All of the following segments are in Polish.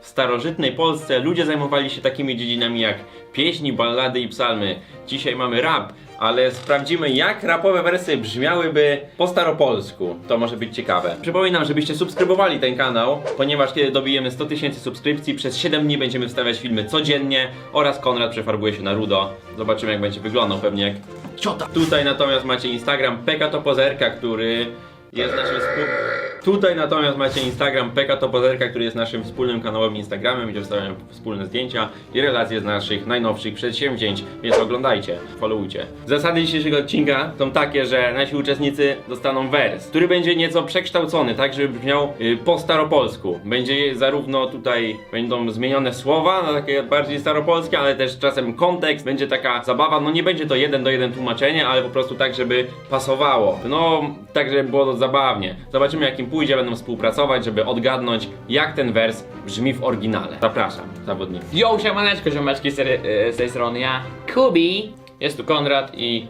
w starożytnej Polsce ludzie zajmowali się takimi dziedzinami jak pieśni, ballady i psalmy. Dzisiaj mamy rap, ale sprawdzimy jak rapowe wersy brzmiałyby po staropolsku. To może być ciekawe. Przypominam, żebyście subskrybowali ten kanał, ponieważ kiedy dobijemy 100 tysięcy subskrypcji, przez 7 dni będziemy wstawiać filmy codziennie oraz Konrad przefarbuje się na rudo. Zobaczymy jak będzie wyglądał, pewnie jak ciota. Tutaj natomiast macie Instagram Peka Topozerka, który jest naszym współ... Tutaj natomiast macie Instagram Peka który jest naszym wspólnym kanałem Instagramem, gdzie wstawiamy wspólne zdjęcia i relacje z naszych najnowszych przedsięwzięć, więc oglądajcie, followujcie. Zasady dzisiejszego odcinka są takie, że nasi uczestnicy dostaną wers, który będzie nieco przekształcony, tak żeby brzmiał y, po staropolsku. Będzie zarówno tutaj, będą zmienione słowa na takie bardziej staropolskie, ale też czasem kontekst, będzie taka zabawa, no nie będzie to jeden do jeden tłumaczenie, ale po prostu tak, żeby pasowało. No, tak, żeby było zabawnie. Zobaczymy, jak im pójdzie, będą współpracować, żeby odgadnąć, jak ten wers brzmi w oryginale. Zapraszam, zawodnicy. Yo, siemaneczko, ziomeczki z, e, z tej strony ja, Kubi. Jest tu Konrad i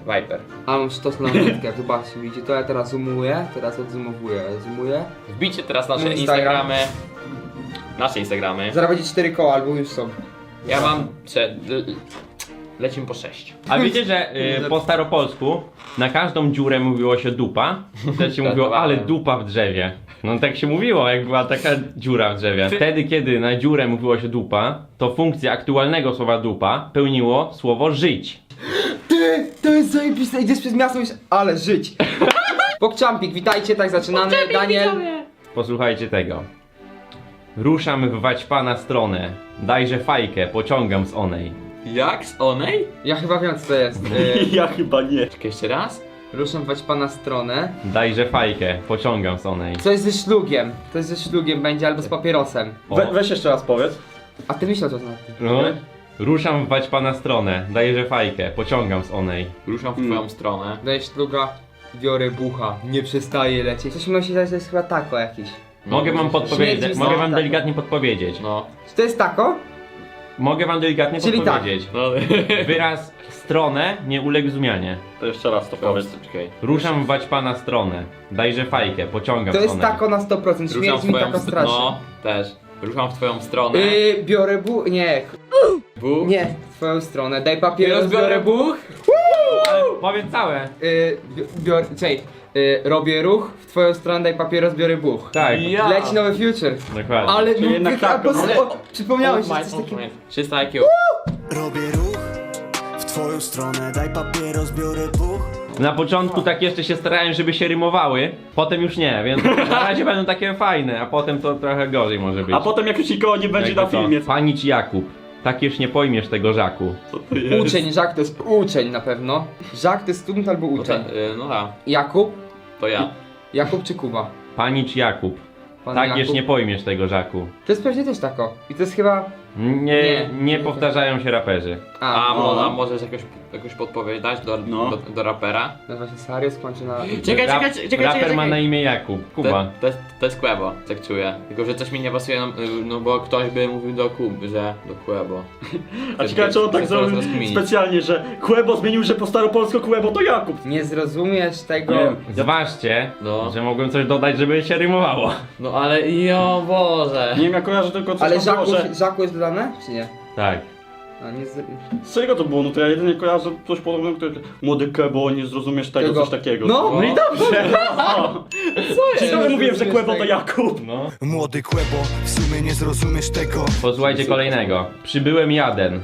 Viper. A mam sztos na metkę, zobaczcie, widzicie to ja teraz zoomuję, teraz odzumowuję, zoomuję. Wbijcie teraz nasze Mój Instagram. Instagramy. Nasze Instagramy. Zaraz będzie cztery koła, albo już są. Ja mam... Prze... Lecimy po 6. A wiecie, że y, po staropolsku na każdą dziurę mówiło się dupa? Wtedy się mówiło, ale dupa w drzewie. No tak się mówiło, jak była taka dziura w drzewie. Wtedy, kiedy na dziurę mówiło się dupa, to funkcję aktualnego słowa dupa pełniło słowo żyć. Ty, to jest zajebiste, idziesz przez miasto już, ale żyć. Pokczampik, witajcie, tak zaczynamy, Daniel. Posłuchajcie tego. Ruszam w waćpana stronę, dajże fajkę, pociągam z onej. Jak? Z onej? Ja chyba wiem co to jest. Y, Ja chyba nie. Czekaj jeszcze raz. ruszam wać pana stronę. Dajże fajkę, pociągam z onej. Coś ze szlugiem, coś ze szlugiem będzie, albo z papierosem. O. We, weź jeszcze raz powiedz. A ty myślał co to znaczy? No. Ruszam w waćpana stronę, dajże fajkę, pociągam z onej. Ruszam w Hmm. twoją stronę. Daję szluga, biorę bucha, nie przestaje lecieć. Coś mi myśli, że to jest chyba tako jakiś. Mogę wam Śmierdzi podpowiedzieć, mogę wam delikatnie podpowiedzieć. No. Czy to jest tako? Mogę wam delikatnie Czyli tak. podpowiedzieć. No. Wyraz stronę nie uległ zmianie. To jeszcze raz to powiedz. Czekaj. Ruszam w waćpana stronę, dajże fajkę, pociągam To jest tako na 100%, Ruszam śmierdzi w mi tako stronę. strasznie. No, też. Ruszam w twoją stronę. Yy, biorę bu... nie, Bu. nie, w twoją stronę, daj papieros, biorę buch. Ale Powiem całe. Yy, czekaj, yy, robię ruch, w twoją stronę daj papieros, biorę buch. Tak, Ja. Leci nowy future. dokładnie. Ale Czyli no, jednak wy- tak, a, no. o, przypomniałeś, my- coś takiego. my- 300 IQ. Robię ruch w twoją stronę, daj papieros, biorę buch. Na początku tak jeszcze się starałem, żeby się rymowały, potem już nie, więc na razie będą takie fajne, a potem to trochę gorzej może być. A potem jak już nikogo nie będzie Jakby na to. filmie. Panicz Jakub, tak już nie pojmiesz tego żaku. Co to jest? Uczeń, Żak to jest uczeń na pewno. Żak to jest student albo No, uczeń. ta, y, no tak, Jakub? to ja. Jakub czy Kuba? Panicz Jakub, Pan tak Jakub? już nie pojmiesz tego żaku. To jest pewnie też tako. I to jest chyba... Nie, Nie. nie powtarzają się raperzy. A, A, no. a możesz jakąś, jakąś podpowiedź dać do, No. do, do rapera? Nazywa się Sario, skończy na... Czekaj, Rap- czekaj, czekaj, Raper czekaj, ma czekaj. na imię Jakub, Kuba. To, to, jest, to jest Quebo, tak czuję. Tylko, że coś mi nie pasuje, no, no bo ktoś by mówił do Kub, że do Quebo. A ciekawe czy on tak zrobił specjalnie, że Kuebo zmienił, że po staropolsku Kuebo to Jakub. Nie zrozumiesz tego... Nie. Zważcie, No. że mogłem coś dodać, żeby się rymowało. No ale jo Boże. Nie wiem, ja kojarzę tylko coś Ale tam było, Żaku, że... Żaku jest dodane? Czy nie? Tak. A nie z... Z czego to było? No to ja jedynie kojarzę coś podobnego, które... Młody Kebo, nie zrozumiesz tego, Tego. coś takiego. No, No i dobrze! Co jest? Nie mówiłem, że Kuebo to. Jakub. No. Młody kłebo, w sumie nie zrozumiesz tego. Posłuchajcie kolejnego. Przybyłem jeden.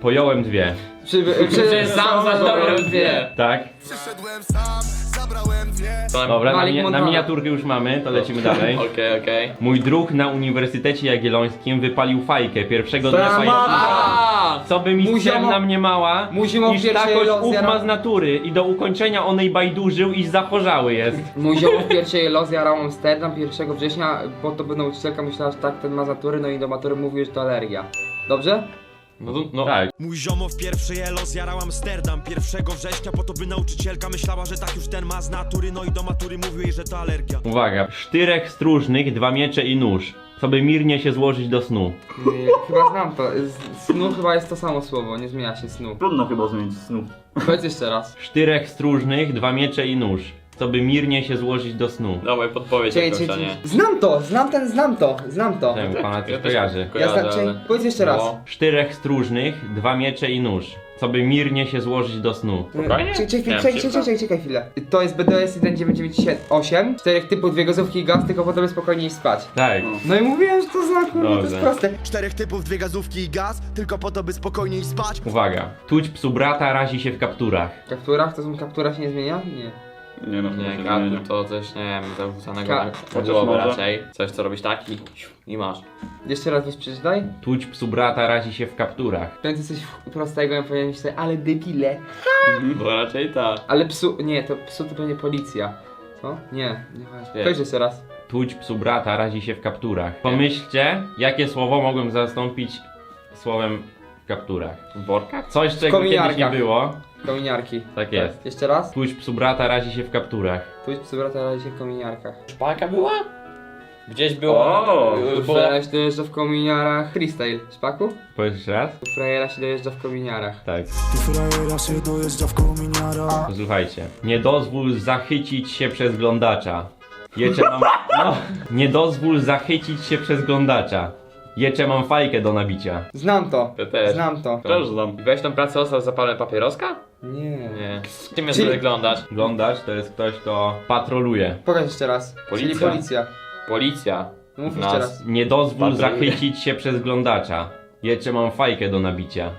Pojąłem dwie. Przy, przy, Czy sam zabrałem dwie. Tak? Przyszedłem sam, Dobra, na, Malik mi- na miniaturkę już mamy, to lecimy dalej. Okej, okej. Mój druh na Uniwersytecie Jagiellońskim wypalił fajkę pierwszego dnia fajki. A! Co by mi Mój ziomo- na mnie mała, mój ziomo iż pierwszej takoś los ów zjara- ma z natury i do ukończenia onej bajdurzył, iż zachorzały jest. Mój ziomo w pierwszej los jarał Amsterdam 1 września, bo to by nauczycielka myślała, że tak ten ma z natury, no i do matury mówił, że to alergia. Dobrze? No, to- no. Tak. Mój ziomo w pierwszej elo zjarał Amsterdam 1 września, po to by nauczycielka myślała, że tak już ten ma z natury, no i do matury mówił jej, że to alergia. Uwaga. Sztyrech stróżnych, dwa miecze i nóż. Co by mirnie się złożyć do snu. Yy, chyba znam to. Z- Snu chyba jest to samo słowo, nie zmienia się snu. Trudno chyba zmienić snu. Powiedz jeszcze raz. Sztyrech stróżnych, dwa miecze i nóż. Co by mirnie się złożyć do snu. Dawaj podpowiedź Czekaj, jakoś, a czekaj, nie. czekaj. Znam to, znam ten, znam to, znam to. Ten pana coś Ja też kojarzy. Ja kojarzę, znam, czekaj, ale- powiedz jeszcze raz. No. Czterech stróżnych, dwa miecze i nóż, co by mirnie się złożyć do snu. Spokojnie? Czekaj, czekaj, Miałem czekaj, szybko. czekaj, czekaj, czekaj chwilę. To jest BDS 1998, czterech typów, dwie gazówki i gaz, tylko po to by spokojniej spać. Tak. No i mówiłem, że to znak, kurde, to jest Dobrze. proste. Czterech typów, dwie gazówki i gaz Tylko po to, by spokojniej spać Uwaga. Tuć psu brata razi się w kapturach. W kapturach, to są kaptura się nie zmienia? Nie. Nie no, chyba Nie, się to coś, nie wiem, zarzucanego Ka- na Chociaż głowę może. raczej. Coś, co robisz tak i, i masz. Jeszcze raz weź przeczytaj. Tuć psu brata razi się w kapturach. To jest coś prostego, ja powinien myśleć, ale debile. Bo raczej tak. Ale psu, nie, to psu to będzie policja. Co? Nie, nie. Nie. Weź jeszcze raz. Tuć psu brata razi się w kapturach. Pomyślcie, jakie słowo mogłem zastąpić słowem w kapturach. W workach? Coś, czego kiedyś nie kominiarkach. było. Kominiarki. Tak jest. Jeszcze raz. Tuć psu brata razi się w kapturach. Tu jest psu brata się w kominiarkach. Szpaka była? Gdzieś była. O, y, frajera się dojeżdża w kominiarach. Freestyle. Szpaku? Powiedz jeszcze raz? Tu frajera się dojeżdża w kominiarach. Tak. Tu frajera się dojeżdża w kominiara Posłuchajcie. Nie dozwól zachycić się przez glądacza. Jecze mam... No. Nie dozwól zachycić się przez glądacza. Jecze mam fajkę do nabicia. Znam to. Ja też. Znam to. Też znam. Weź tą pracę ostał zapalę papieroska? Nie. Nie. Czym jest Czyli- wyglądać? Glądacz to jest ktoś, kto patroluje. Pokaż jeszcze raz. Policja. Czyli policja. Policja. No Mów jeszcze raz. Nie dozwól Patroluje. zachycić się przez glądacza. Jecze mam fajkę do nabicia.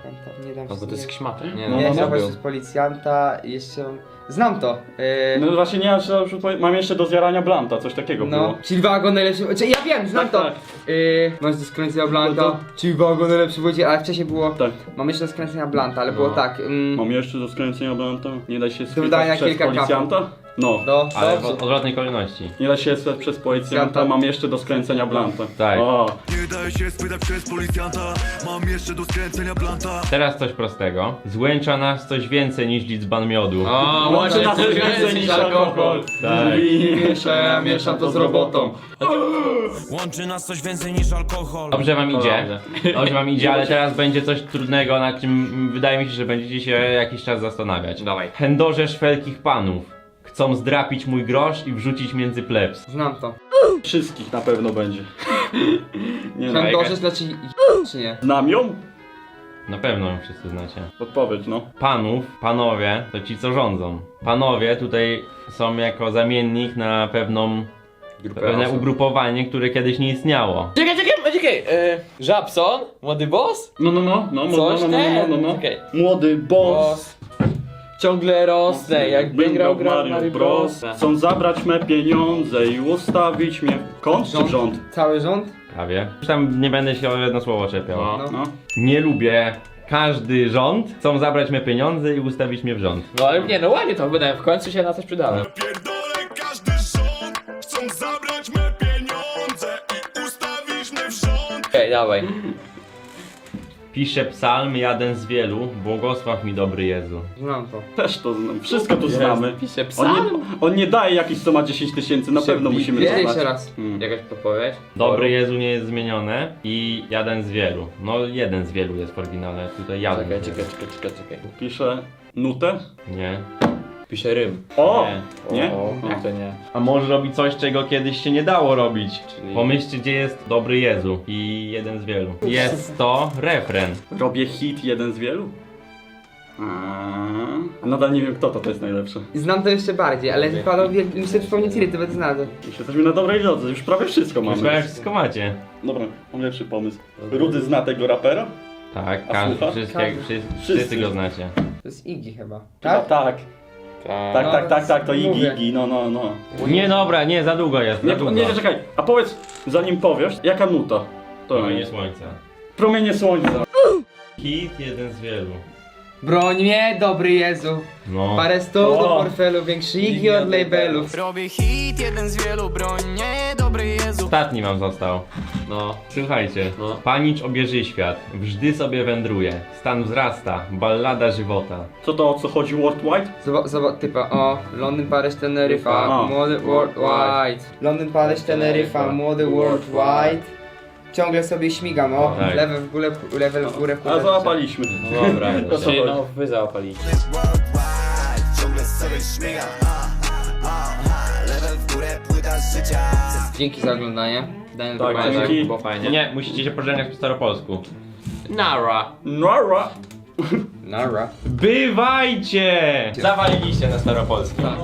Nie dam No bo to jest jakiś. Nie, No, Nie, no, no. no, z policjanta i jeszcze mam... Znam to. Yy, No właśnie nie, aż powie- mam jeszcze do zjarania blanta, coś takiego no, było. Chillwago najlepszy... Czy ja wiem, znam Tak, to. tak. Yy, masz do skręcenia Blanta. No to- Chillwago najlepszy wodzie, ale wcześniej było... Tak. Mam jeszcze do skręcenia Blanta, ale No. było tak. Mm, Mam jeszcze do skręcenia blanta. Nie da się wydania schwytać przez kilka policjanta? No. do, Ale w dobrze. odwrotnej kolejności. Nie da się schwytać przez policjanta, mam jeszcze do skręcenia blanta. Tak. O, Nie daje się spytać przez policjanta Mam jeszcze do skręcenia planta Teraz coś prostego. Złęcza nas coś więcej niż liczban miodu. O, Łączy łączy nas coś więcej niż alkohol. Tak. I miesza, ja mieszam to z robotą. Łączy nas coś więcej niż alkohol Dobrze wam No idzie. dobrze. Dobrze wam idzie, ale teraz będzie coś trudnego, nad czym mm, wydaje mi się, że będziecie się jakiś czas zastanawiać. Dawaj. Chędoże szwelkich panów. Chcą zdrapić mój grosz i wrzucić między plebs. Znam to. Wszystkich na pewno będzie. Nie no. Chędoże znaczy... czy nie? Znam ją? Na pewno ją wszyscy znacie. Odpowiedź, no. Panów, panowie, to ci co rządzą. Panowie tutaj są jako zamiennik na pewną, pewne osób. ugrupowanie, które kiedyś nie istniało. Czekaj, czekaj, czekaj. E, Żabson? Młody boss? No, no, no, no, no, Coś no, no, no, no, no, no. ten. Młody boss. Boss. Ciągle rosnę, jakby grał grał Mario Bros. Chcą zabrać me pieniądze i ustawić mnie w kąt czy Rząd? Cały rząd? Prawie. Już tam nie będę się o jedno słowo czepiał. No. No. Nie lubię każdy rząd. Chcą zabrać mnie pieniądze i ustawić mnie w rząd. No ale nie, no ładnie to wydałem, w końcu się na coś przydałem. Pierdolę każdy rząd Chcą zabrać me pieniądze I ustawić mnie w rząd Okej, dawaj. Piszę psalm jeden z wielu. Błogosław mi dobry Jezu. Znam to. Też to znam. Wszystko to znamy. Piszę On psalm. nie, on nie daje jakiś, co ma 10 tysięcy, na Pisze pewno Biblię. musimy Jeszcze znać. jeszcze raz. Hmm. Jakaś podpowiedź? Dobry Jezu nie jest zmienione i jeden z wielu. No jeden z wielu jest w oryginale. Tutaj jeden. Czekaj, z czekaj, wielu. czekaj, czekaj, czekaj. Pisze nutę. Nie. Piszę rym. O! Nie. Nie? O, O. jak to nie? A może robi coś, czego kiedyś się nie dało robić. Czyli- Pomyślcie, gdzie jest dobry Jezu i jeden z wielu. Jest to refren. Robię hit jeden z wielu? A nadal nie wiem kto to, to jest najlepsze. Znam to jeszcze bardziej, ale panowie, muszę przypomnieć ile to będę znał. Już jesteśmy na dobrej drodze, już prawie wszystko Już mamy. prawie wszystko macie. Dobra, mam lepszy pomysł. Rudy zna tego rapera? Tak, A każdy, słucha? wszyscy, Każdy. wszyscy, Wszyscy. wszyscy go znacie. To jest Iggy chyba. Chyba Tak? tak. Tak. Tak, No, tak, tak, tak, to mówię. Iggy, no, no, no. Nie dobra, nie, za długo jest, za Nie, długo. nie, nie, czekaj, a powiedz, zanim powiesz, jaka nuta? To Promienie jest. słońca. Promienie słońca. Hit jeden z wielu. Broń mnie, dobry Jezu. No. Parę stóp do O. portfelu, większy Iggy od labelów. Robię hit, jeden z wielu, broń nie, Ostatni wam został. No. Słuchajcie. No. Panicz obieży świat, wżdy sobie wędruje. Stan wzrasta, ballada żywota. Co to, o co chodzi worldwide? Zobacz, zobacz, typa, o, Londyn, Paryż, Teneryfa, A. młody worldwide. Londyn, Paryż, Teneryfa, młody worldwide. Ciągle sobie śmigam, o, Tak. lewy w górę, level w górę, w górę. A załapaliśmy. No dobra, To co czyli chodzi? no wy załapaliście. Ciągle sobie śmigam a, a. życia Dzięki za oglądanie. Daniel Tak, Kowalczyk. dzięki. było fajnie. Nie, musicie się pożegnać po staropolsku. Nara. Nara. Nara. Bywajcie! Zawaliliście na staropolski. Tak,